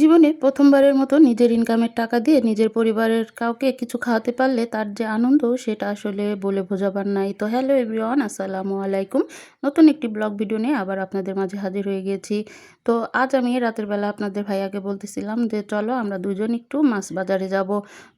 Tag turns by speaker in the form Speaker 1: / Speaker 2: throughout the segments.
Speaker 1: জীবনে প্রথমবারের মতো নিজের ইনকামের টাকা দিয়ে নিজের পরিবারের কাউকে কিছু খাওয়াতে পারলে তার যে আনন্দ, সেটা আসলে বলে বোঝাবার নাই। তো হ্যালো এভরিওয়ান আসসালামু আলাইকুম। নতুন একটি ব্লগ ভিডিও নিয়ে আবার আপনাদের মাঝে হাজির হয়ে গিয়েছি। তো আজ আমি রাতের বেলা আপনাদের ভাইয়াকে বলতেছিলাম যে, চলো আমরা দুজন একটু মাছ বাজারে যাব।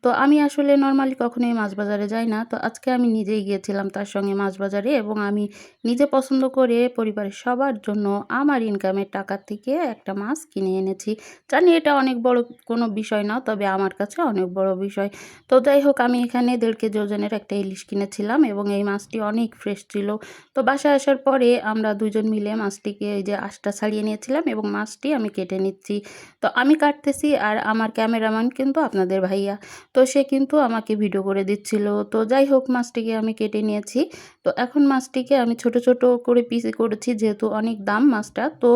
Speaker 1: তো আমি আসলে নর্মালি কখনোই মাছ বাজারে যাই না। তো আজকে আমি নিজেই গিয়েছিলাম তার সঙ্গে মাছ বাজারে এবং আমি নিজে পছন্দ করে পরিবারের সবার জন্য আমার ইনকামের টাকা থেকে একটা মাছ কিনে এনেছি। জানি এটা অনেক বড় কোনো বিষয় না, তবে আমার কাছে অনেক বড় বিষয়। তো যাই হোক, আমি এখানে দেড় কেজি ওজনের একটা ইলিশ কিনেছিলাম এবং এই মাছটি অনেক ফ্রেশ ছিল। তো বাসায় আসার পরে আমরা দুজন মিলে মাছটিকে এই যে আশটা ছাড়িয়ে নিয়েছিলাম এবং মাছটি আমি কেটে নিচ্ছি। তো আমি কাটতেছি আর আমার ক্যামেরাম্যান কিন্তু আপনাদের ভাইয়া। তো সে কিন্তু আমাকে ভিডিও করে দিচ্ছিল। তো যাই হোক, মাছটিকে আমি কেটে নিয়েছি। তো এখন মাছটিকে আমি ছোট ছোট করে পিস করেছি, যেহেতু অনেক দাম মাছটা। তো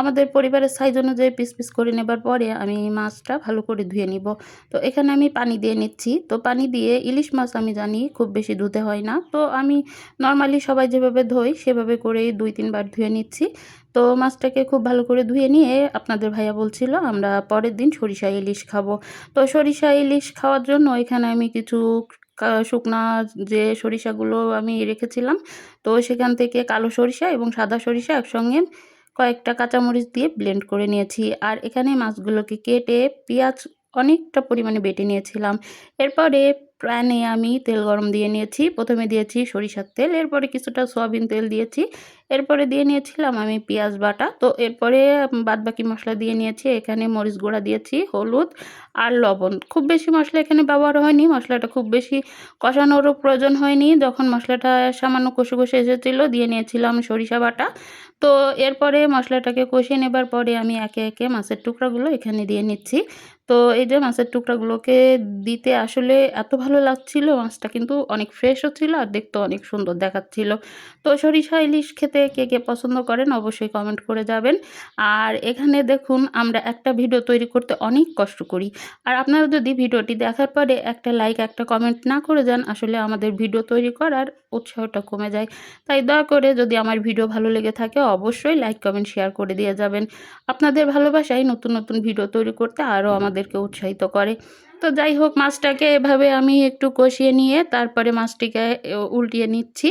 Speaker 1: আমাদের পরিবারের সাইজ অনুযায়ী পিস পিস করে নেবার পরে আমি মাছটা ভালো করে ধুয়ে নিব। তো এখানে আমি পানি দিয়ে নিচ্ছি। তো পানি দিয়ে ইলিশ মাছ আমি জানি খুব বেশি ধুতে হয় না। তো আমি নর্মালি সবাই যেভাবে ধোই, সেভাবে করেই দুই, তিনবার ধুয়ে নিচ্ছি। তো মাছটাকে খুব ভালো করে ধুয়ে নিয়ে আপনাদের ভাইয়া বলছিল, আমরা পরের দিন সরিষা ইলিশ খাব। তো সরিষা ইলিশ খাওয়ার জন্য এখানে আমি কিছু শুকনা যে সরিষাগুলো আমি রেখেছিলাম, তো সেখান থেকে কালো সরিষা এবং সাদা সরিষা একসঙ্গে কয়েকটা কাঁচামরিচ দিয়ে ব্লেন্ড করে নিয়েছি। আর এখানে মাছগুলোকে কেটে পেঁয়াজ অনেকটা পরিমাণে বেটে নিয়েছিলাম। এরপরে প্যানে আমি তেল গরম দিয়ে নিয়েছি। প্রথমে দিয়েছি সরিষার তেল, এরপরে কিছুটা সয়াবিন তেল দিয়েছি। এরপরে দিয়ে নিয়েছিলাম আমি পেঁয়াজ বাটা। তো এরপরে বাদবাকি মশলা দিয়ে নিয়েছি, এখানে মরিচ গুঁড়া দিয়েছি, হলুদ আর লবণ। খুব বেশি মশলা এখানে ব্যবহার হয়নি, মশলাটা খুব বেশি কষানোরও প্রয়োজন হয়নি। যখন মশলাটা সামান্য কষে কষে এসেছিল, দিয়ে নিয়েছিলাম সরিষা বাটা। তো এরপরে মশলাটাকে কষিয়ে নেবার পরে আমি একে একে মাছের টুকরাগুলো এখানে দিয়ে নিচ্ছি। তো এই যে মাছের টুকরাগুলোকে দিতে আসলে এত ভালো লাগছিল, মাছটা কিন্তু অনেক ফ্রেশও ছিল আর দেখতে অনেক সুন্দর দেখাচ্ছিল। তো সরিষা, ইলিশ খেতে কে কে পছন্দ করেন অবশ্যই কমেন্ট করে যাবেন। আর এখানে দেখুন, আমরা একটা ভিডিও তৈরি করতে অনেক কষ্ট করি। আর আপনারা যদি ভিডিওটি দেখার পরে একটা লাইক একটা কমেন্ট না করে যান, আসলে আমাদের ভিডিও তৈরি করার উৎসাহটা কমে যায়। তাই দয়া করে যদি আমার ভিডিও ভালো লেগে থাকে, অবশ্যই লাইক কমেন্ট শেয়ার করে দিয়ে যাবেন। আপনাদের ভালোবাসায় নতুন নতুন ভিডিও তৈরি করতে আরও আমাদেরকে উৎসাহিত করে। তো যাই হোক, মাছটাকে এভাবে আমি একটু কষিয়ে নিয়ে তারপরে মাছটিকে উল্টিয়ে নিচ্ছি।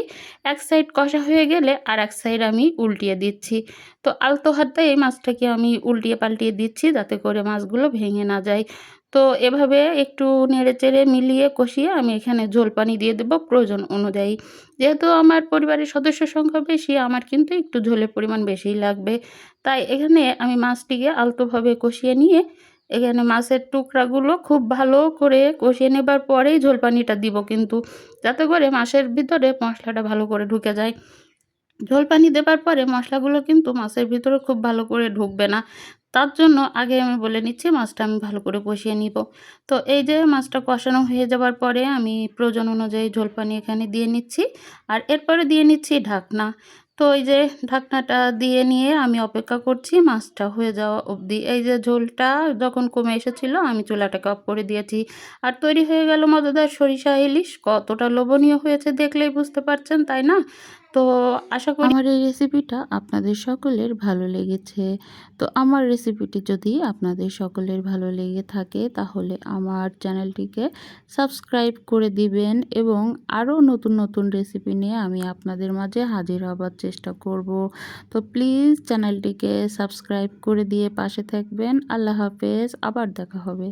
Speaker 1: এক সাইড কষা হয়ে গেলে আর এক সাইড আমি উল্টিয়ে দিচ্ছি। তো আলতো হাতে এই মাছটাকে আমি উল্টিয়ে পাল্টিয়ে দিচ্ছি যাতে করে মাছগুলো ভেঙে না যায়। তো এভাবে একটু নেড়ে চেড়ে মিলিয়ে কষিয়ে আমি এখানে ঝোল পানি দিয়ে দেবো প্রয়োজন অনুযায়ী। যেহেতু আমার পরিবারের সদস্য সংখ্যা বেশি, আমার কিন্তু একটু ঝোলের পরিমাণ বেশিই লাগবে। তাই এখানে আমি মাছটিকে আলতোভাবে কষিয়ে নিয়ে এখানে মাছের টুকরাগুলো খুব ভালো করে কষিয়ে নেবার পরেই ঝোল পানিটা দিব কিন্তু যাতে করে মাছের ভিতরে মশলাটা ভালো করে ঢুকে যায়। ঝোল পানি দেবার পরে মশলাগুলো কিন্তু মাছের ভিতরে খুব ভালো করে ঢুকবে না। তার জন্য আগে আমি বলে নিচ্ছি মাছটা আমি ভালো করে কষিয়ে নিব। তো এই যে মাছটা কষানো হয়ে যাবার পরে আমি প্রয়োজন অনুযায়ী ঝোল পানি এখানে দিয়ে নিচ্ছি। আর এরপরে দিয়ে নিচ্ছি ঢাকনা। তো এই যে ঢাকনাটা দিয়ে নিয়ে আমি অপেক্ষা করছি, মাছটা হয়ে যাওয়া অবধি। এই যে ঝোলটা যখন কমে এসেছিল, আমি চুলাটাকে অফ করে দিয়েছি। আর তৈরি হয়ে গেল মজাদার সরিষা ইলিশ। কতটা লোভনীয় হয়েছে দেখলেই বুঝতে পারছেন, তাই না? তো আশা করি আমার এই রেসিপিটা আপনাদের সকলের ভালো লেগেছে। তো আমার রেসিপিটি যদি আপনাদের সকলের ভালো লেগে থাকে, তাহলে আমার চ্যানেলটিকে সাবস্ক্রাইব করে দিবেন এবং আরও নতুন নতুন রেসিপি নিয়ে আমি আপনাদের মাঝে হাজির হবার চেষ্টা করব। তো প্লিজ চ্যানেলটিকে সাবস্ক্রাইব করে দিয়ে পাশে থাকবেন। আল্লাহ হাফেজ, আবার দেখা হবে।